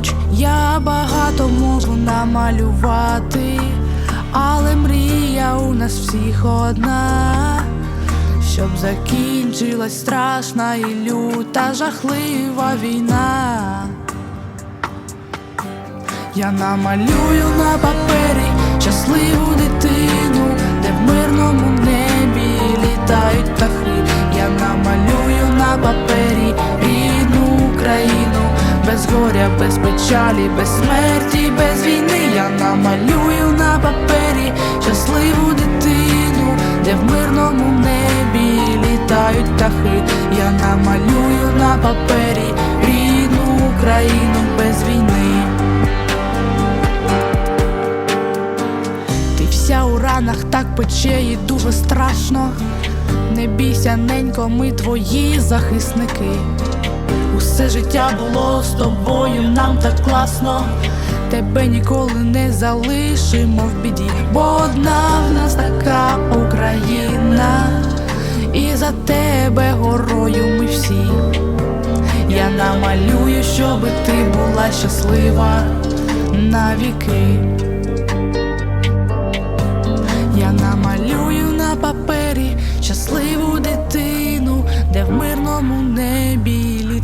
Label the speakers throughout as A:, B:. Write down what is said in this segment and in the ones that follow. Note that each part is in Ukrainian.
A: поруч, я багато можу намалювати, але мрія у нас всіх одна. Щоб закінчилась страшна і люта жахлива війна. Я намалюю на папері без без печалі, без смерті, без війни. Я намалюю на папері щасливу дитину, де в мирному небі літають птахи. Я намалюю на папері рідну Україну без війни. Ти вся у ранах так пече і дуже страшно. Не бійся, ненько, ми твої захисники. Усе життя було з тобою, нам так класно. Тебе ніколи не залишимо в біді, бо одна в нас така Україна, і за тебе горою ми всі. Я намалюю, щоби ти була щаслива навіки.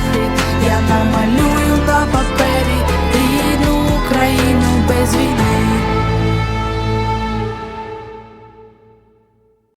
A: птахи. Я намалюю на папері.